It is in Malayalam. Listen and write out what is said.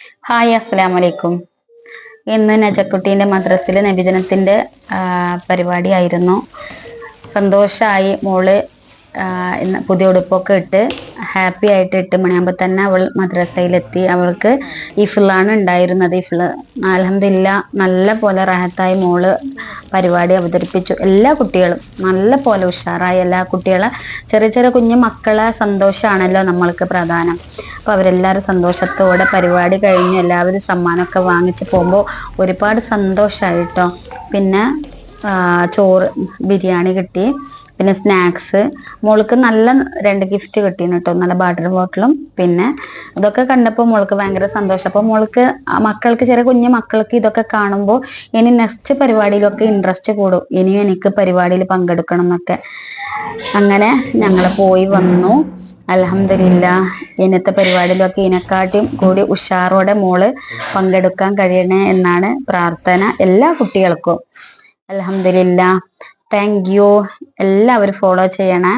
ഹായ് അസ്സലാമു അലൈക്കും ഇന്ന് നജക്കുട്ടീന്റെ മദ്രസിൽ നബിദിനത്തിന്റെ പരിപാടിയായിരുന്നു. സന്തോഷമായി മോൾ ഇന്ന് പുതിയ ഉടുപ്പൊക്കെ ഇട്ട് ഹാപ്പി ആയിട്ട് എട്ട് മണിയാകുമ്പോൾ തന്നെ അവൾ മദ്രസയിലെത്തി. അവൾക്ക് ഇഫിളാണ് ഉണ്ടായിരുന്നത്. ഇഫിൾ അലഹമില്ല നല്ല പോലെ റഹത്തായി മോൾ പരിപാടി അവതരിപ്പിച്ചു. എല്ലാ കുട്ടികളും നല്ല പോലെ ഉഷാറായി. എല്ലാ കുട്ടികളെ ചെറിയ ചെറിയ കുഞ്ഞു മക്കളെ സന്തോഷമാണല്ലോ നമ്മൾക്ക് പ്രധാനം. അപ്പോൾ അവരെല്ലാവരും സന്തോഷത്തോടെ പരിപാടി കഴിഞ്ഞ് എല്ലാവരും സമ്മാനമൊക്കെ വാങ്ങിച്ച് പോകുമ്പോൾ ഒരുപാട് സന്തോഷമായിട്ടോ പിന്നെ ചോറ് ബിരിയാണി കിട്ടി. പിന്നെ സ്നാക്സ്. മോൾക്ക് നല്ല രണ്ട് ഗിഫ്റ്റ് കിട്ടിയിരുന്നു കേട്ടോ നല്ല വാട്ടർ ബോട്ടിലും പിന്നെ ഇതൊക്കെ കണ്ടപ്പോൾ മോൾക്ക് ഭയങ്കര സന്തോഷം. അപ്പോൾ മോൾക്ക് മക്കൾക്ക് ചെറിയ കുഞ്ഞു മക്കൾക്ക് ഇതൊക്കെ കാണുമ്പോൾ ഇനി നെക്സ്റ്റ് പരിപാടിയിലൊക്കെ ഇൻട്രസ്റ്റ് കൂടും. ഇനിയും എനിക്ക് പരിപാടിയിൽ പങ്കെടുക്കണം എന്നൊക്കെ. അങ്ങനെ ഞങ്ങൾ പോയി വന്നു. അലഹമില്ല ഇന്നത്തെ പരിപാടിയിലൊക്കെ ഇതിനെക്കാട്ടിയും കൂടി ഉഷാറോടെ മോൾ പങ്കെടുക്കാൻ കഴിയണേ എന്നാണ് പ്രാർത്ഥന എല്ലാ കുട്ടികൾക്കും. അലഹമില്ല താങ്ക് യു. എല്ലാവരും ഫോളോ ചെയ്യണേ.